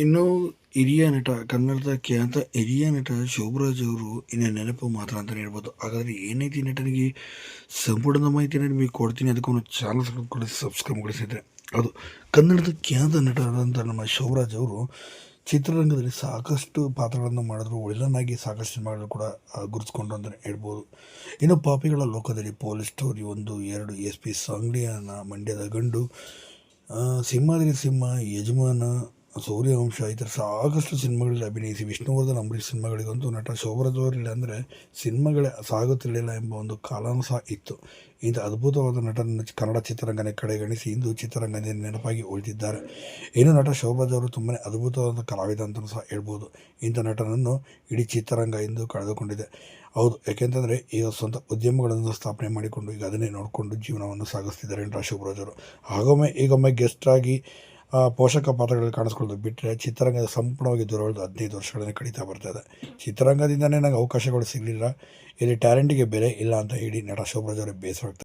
ಇನ್ನು ಹಿರಿಯ ನಟ, ಕನ್ನಡದ ಖ್ಯಾತ ಹಿರಿಯ ನಟ ಶೋಭರಾಜ್ ಅವರು ಇನ್ನು ನೆನಪು ಮಾತ್ರ ಅಂತಲೇ ಹೇಳ್ಬೋದು. ಹಾಗಾದರೆ ಏನೈತಿ ನಟನಿಗೆ ಸಂಪೂರ್ಣ ಮಾಹಿತಿಯನ್ನು ನಿಮಗೆ ಕೊಡ್ತೀನಿ. ಅದಕ್ಕೊಂದು ಚಾನಲ್ ಕೂಡ ಸಬ್ಸ್ಕ್ರೈಬ್ ಮಾಡಿಸಿದ್ರೆ ಅದು ಕನ್ನಡದ ಖ್ಯಾತ ನಟರಾದಂಥ ನಮ್ಮ ಶೋಭರಾಜ್ ಅವರು ಚಿತ್ರರಂಗದಲ್ಲಿ ಸಾಕಷ್ಟು ಪಾತ್ರಗಳನ್ನು ಮಾಡಿದ್ರು. ಒಳ್ಳೆಯನಾಗಿ ಸಾಕಷ್ಟು ಸಿನಿಮಾಗಳು ಕೂಡ ಗುರುತಿಸ್ಕೊಂಡ್ರು ಅಂತಲೇ ಹೇಳ್ಬೋದು. ಇನ್ನು ಪಾಪಿಗಳ ಲೋಕದಲ್ಲಿ ಪೊಲೀಸ್ ಸ್ಟೋರಿ ಒಂದು, ಎರಡು ಎಸ್ ಪಿ ಸಂಗ್ಲಿಯಾನ, ಮಂಡ್ಯದ ಗಂಡು ಸಿಂಹಾದ್ರಿ ಸಿಂಹ, ಯಜಮಾನ ಸೂರ್ಯವಂಶ ಈ ಥರ ಸಾಕಷ್ಟು ಸಿನಿಮಾಗಳಲ್ಲಿ ಅಭಿನಯಿಸಿ ವಿಷ್ಣುವರ್ಧನ್ ಅಂಬರೀಷ್ ಸಿನಿಮಾಗಳಿಗಂತೂ ನಟ ಶೋಭರದವರಿಲ್ಲ ಅಂದರೆ ಸಿನಿಮಾಗಳೇ ಸಾಗುತ್ತಿರಲಿಲ್ಲ ಎಂಬ ಒಂದು ಕಾಲಾನು ಸಹ ಇತ್ತು. ಇಂಥ ಅದ್ಭುತವಾದ ನಟನನ್ನು ಕನ್ನಡ ಚಿತ್ರರಂಗನೇ ಕಡೆಗಣಿಸಿ ಇಂದು ಚಿತ್ರರಂಗದ ನೆನಪಾಗಿ ಉಳಿದಿದ್ದಾರೆ. ಇನ್ನು ನಟ ಶೋಭಾದವರು ಅವರು ತುಂಬಾ ಅದ್ಭುತವಾದ ಕಲಾವಿದ ಅಂತಲೂ ಸಹ ಹೇಳ್ಬೋದು. ಇಂಥ ನಟನನ್ನು ಇಡೀ ಚಿತ್ರರಂಗ ಎಂದು ಕಳೆದುಕೊಂಡಿದೆ. ಹೌದು, ಯಾಕೆಂತಂದರೆ ಈಗ ಸ್ವಂತ ಉದ್ಯಮಗಳನ್ನು ಸ್ಥಾಪನೆ ಮಾಡಿಕೊಂಡು ಈಗ ಅದನ್ನೇ ನೋಡಿಕೊಂಡು ಜೀವನವನ್ನು ಸಾಗಿಸ್ತಿದ್ದಾರೆ ನಟ ಶೋಭರಾಜ್ ಅವರು ಆಗೊಮ್ಮೆ ಈಗೊಮ್ಮೆ ಆಗಿ ಪೋಷಕ ಪಾತ್ರಗಳಲ್ಲಿ ಕಾಣಿಸ್ಕೊಳ್ಳೋದು ಬಿಟ್ಟರೆ ಚಿತ್ರರಂಗದ ಸಂಪೂರ್ಣವಾಗಿ ದೂರ ಉಳಿದು ಹದಿನೈದು ವರ್ಷಗಳನ್ನೇ ಬರ್ತಾ ಇದೆ. ಚಿತ್ರರಂಗದಿಂದಲೇ ನನಗೆ ಅವಕಾಶಗಳು ಸಿಗಲಿಲ್ಲ. ಇಲ್ಲಿ ಟ್ಯಾಲೆಂಟಿಗೆ ಬೆಲೆ ಇಲ್ಲ ಅಂತ ಹೇಳಿ ನಟ ಶೋಭರಾಜ್ ಅವರಿಗೆ ಬೇಸರ